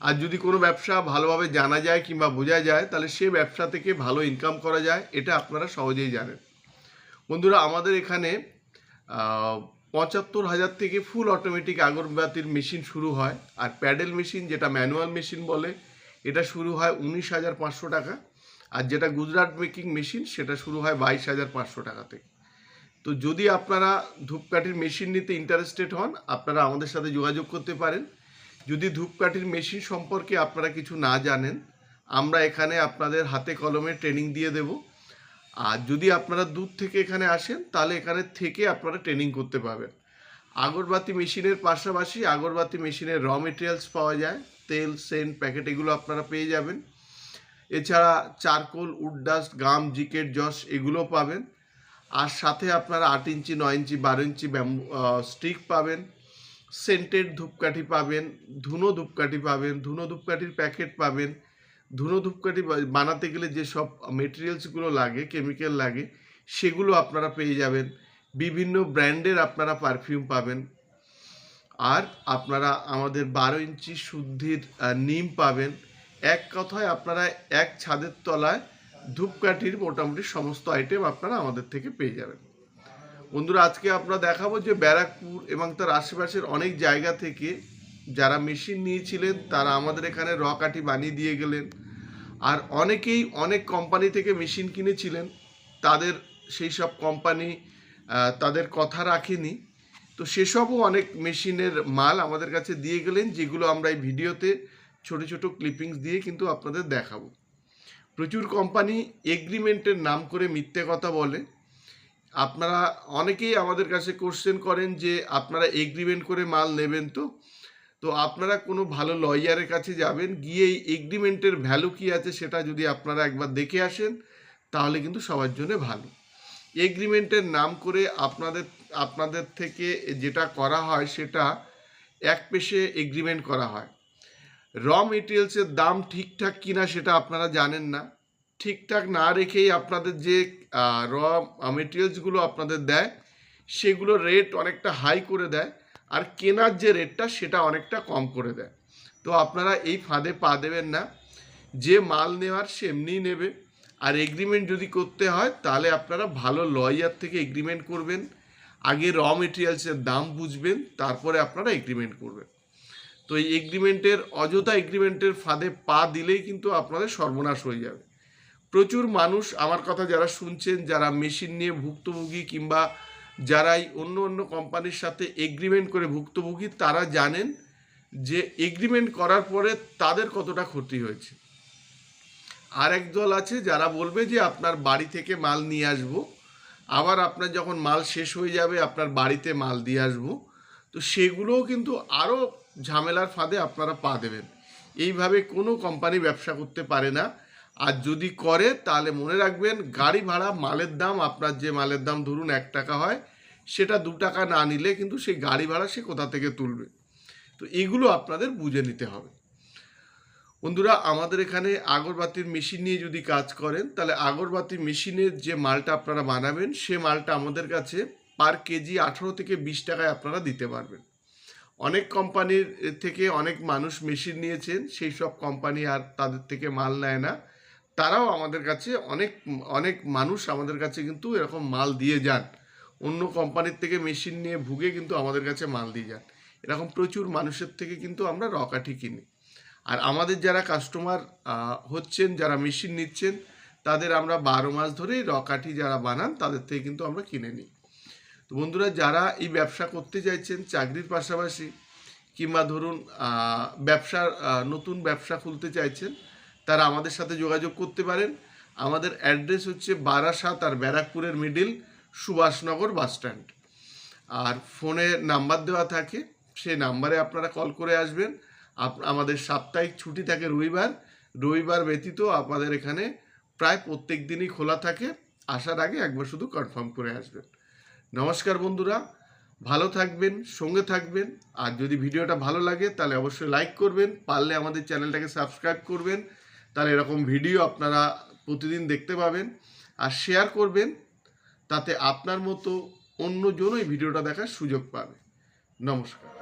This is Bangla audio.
আর যদি কোনো ব্যবসা ভালোভাবে জানা যায় কিংবা বোঝা যায়, তাহলে সে ব্যবসা থেকে ভালো ইনকাম করা যায়, এটা আপনারা সহজেই জানেন। বন্ধুরা, আমাদের এখানে পঁচাত্তর হাজার থেকে ফুল অটোমেটিক আগরবাতির মেশিন শুরু হয়। আর প্যাডেল মেশিন যেটা ম্যানুয়াল মেশিন বলে, এটা শুরু হয় উনিশ হাজার পাঁচশো টাকা। আর যেটা গুজরাট মেকিং মেশিন সেটা শুরু হয় বাইশ হাজার পাঁচশো টাকা থেকে। তো যদি আপনারা ধূপকাঠির মেশিন নিতে ইন্টারেস্টেড হন, আপনারা আমাদের সাথে যোগাযোগ করতে পারেন। যদি ধূপকাঠির মেশিন সম্পর্কে আপনারা কিছু না জানেন, আমরা এখানে আপনাদের হাতে কলমে ট্রেনিং দিয়ে দেব। আর যদি আপনারা দূর থেকে এখানে আসেন, তাহলে এখানে থেকে আপনারা ট্রেনিং করতে পারবেন। আগরবাতি মেশিনের পাশাপাশি আগরবাতি মেশিনের র মেটেরিয়ালস পাওয়া যায়, তেল, সেন্ট প্যাকেট এগুলো আপনারা পেয়ে যাবেন। এছাড়া চারকোল উডডাস্ট গাম, জিকেট জস এগুলো পাবেন। আর সাথে আপনারা আট ইঞ্চি, নয় ইঞ্চি, বারো ইঞ্চি স্টিক পাবেন। সেন্টেড ধূপকাঠি পাবেন, ধুনো ধূপকাঠি পাবেন, ধুনো ধূপকাঠির প্যাকেট পাবেন। ধুনো ধূপকাঠি বানাতে গেলে যেসব মেটেরিয়ালসগুলো লাগে কেমিক্যাল লাগে, সেগুলো আপনারা পেয়ে যাবেন। বিভিন্ন ব্র্যান্ডের আপনারা পারফিউম পাবেন। আর আপনারা আমাদের বারো ইঞ্চি শুদ্ধির নিম পাবেন। এক কথায় আপনারা এক ছাদের তলায় ধূপকাঠির মোটামুটি সমস্ত আইটেম আপনারা আমাদের থেকে পেয়ে যাবেন। বন্ধুরা, আজকে আমরা দেখাবো যে ব্যারাকপুর এবং তার আশেপাশের অনেক জায়গা থেকে যারা মেশিন নিয়েছিলেন, তারা আমাদের এখানে র বানিয়ে দিয়ে গেলেন। আর অনেকেই অনেক কোম্পানি থেকে মেশিন কিনেছিলেন। তাদের সেই সব কোম্পানি তাদের কথা রাখেনি। তো সেসবও অনেক মেশিনের মাল আমাদের কাছে দিয়ে গেলেন, যেগুলো আমরা এই ভিডিওতে ছোট ছোট ক্লিপিংস দিয়ে কিন্তু আপনাদের দেখাবো। প্রচুর কোম্পানি এগ্রিমেন্টের নাম করে মিথ্যে কথা বলে। আপনারা অনেকেই আমাদের কাছে কোশ্চেন করেন যে আপনারা এগ্রিমেন্ট করে মাল নেবেন তো? তো আপনারা কোনো ভালো লয়ারের কাছে যাবেন, গিয়ে এই এগ্রিমেন্টের ভ্যালু কী আছে সেটা যদি আপনারা একবার দেখে আসেন, তাহলে কিন্তু সবার জন্য ভালো। এগ্রিমেন্টের নাম করে আপনাদের আপনাদের থেকে যেটা করা হয় সেটা এক পেশে এগ্রিমেন্ট করা হয়। র মেটেরিয়ালসের দাম ঠিকঠাক কিনা সেটা আপনারা জানেন না। ঠিকঠাক না রেখেই আপনাদের যে র মেটেরিয়ালসগুলো আপনাদের দেয়, সেগুলো রেট অনেকটা হাই করে দেয়, আর কেনার যে রেটটা সেটা অনেকটা কম করে দেয়। তো আপনারা এই ফাঁদে পা দেবেন না। যে মাল নেওয়ার সে এমনিই নেবে। আর এগ্রিমেন্ট যদি করতে হয়, তাহলে আপনারা ভালো লয়ার থেকে এগ্রিমেন্ট করবেন, আগে র মেটেরিয়ালসের দাম বুঝবেন, তারপরে আপনারা এগ্রিমেন্ট করবেন। তো এই এগ্রিমেন্টের অযথা এগ্রিমেন্টের ফাঁদে পা দিলেই কিন্তু আপনাদের সর্বনাশ হয়ে যাবে। প্রচুর মানুষ আমার কথা যারা শুনছেন, যারা মেশিন নিয়ে ভুক্তভোগী কিংবা যারাই অন্য অন্য কোম্পানির সাথে এগ্রিমেন্ট করে ভুক্তভোগী, তারা জানেন যে এগ্রিমেন্ট করার পরে তাদের কতটা ক্ষতি হয়েছে। আর এক দল আছে যারা বলবে যে, আপনার বাড়ি থেকে মাল নিয়ে আসব, আবার আপনার যখন মাল শেষ হয়ে যাবে, আপনার বাড়িতে মাল দিয়ে আসব। তো সেগুলোও কিন্তু আরও ঝামেলার ফাঁদে আপনারা পা দেবেন। এইভাবে কোনো কোম্পানি ব্যবসা করতে পারে না। আর যদি করে, তাহলে মনে রাখবেন গাড়ি ভাড়া, মালের দাম, আপনার যে মালের দাম ধরুন এক টাকা হয়, সেটা দু টাকা না নিলে কিন্তু সেই গাড়ি ভাড়া সে কোথা থেকে তুলবে? তো এগুলো আপনাদের বুঝে নিতে হবে। বন্ধুরা, আমাদের এখানে আগরবাতির মেশিন নিয়ে যদি কাজ করেন, তাহলে আগরবাতি মেশিনের যে মালটা আপনারা বানাবেন, সে মালটা আমাদের কাছে পার কেজি আঠারো থেকে বিশ টাকায় আপনারা দিতে পারবেন। অনেক কোম্পানির থেকে অনেক মানুষ মেশিন নিয়েছেন, সেই সব কোম্পানি আর তাদের থেকে মাল নেয় না। তারাও আমাদের কাছে অনেক অনেক মানুষ আমাদের কাছে কিন্তু এরকম মাল দিয়ে যান। অন্য কোম্পানির থেকে মেশিন নিয়ে ভুগে কিন্তু আমাদের কাছে মাল দিয়ে যান। এরকম প্রচুর মানুষের থেকে কিন্তু আমরা রকাঠি কিনি। আর আমাদের যারা কাস্টমার হচ্ছেন, যারা মেশিন নিচ্ছেন, তাদের আমরা বারো মাস ধরেই রকাঠি যারা বানান, তাদের থেকে কিন্তু আমরা কিনে নিই। তো বন্ধুরা, যারা এই ব্যবসা করতে চাইছেন চাকরির পাশাপাশি, কিংবা ধরুন ব্যবসার নতুন ব্যবসা খুলতে চাইছেন তারা আমাদের সাথে যোগাযোগ করতে পারেন। আমাদের অ্যাড্রেস হচ্ছে বারাসাত আর ব্যারাকপুরের মিডিল সুভাষনগর বাস স্ট্যান্ড। আর ফোনে নাম্বার দেওয়া থাকে, সেই নাম্বারে আপনারা কল করে আসবেন। আমাদের সাপ্তাহিক ছুটি থাকে রবিবার। রবিবার ব্যতীত আপনাদের এখানে প্রায় প্রত্যেক দিনই খোলা থাকে। আসার আগে একবার শুধু কনফার্ম করে আসবেন। নমস্কার বন্ধুরা, ভালো থাকবেন, সঙ্গে থাকবেন। আর যদি ভিডিওটা ভালো লাগে তাহলে অবশ্যই লাইক করবেন, পারলে আমাদের চ্যানেলটাকে সাবস্ক্রাইব করবেন। তাহলে এরকম ভিডিও আপনারা প্রতিদিন দেখতে পাবেন আর শেয়ার করবেন, তাতে আপনার মতো অন্যজনই ভিডিওটা দেখার সুযোগ পাবে। নমস্কার।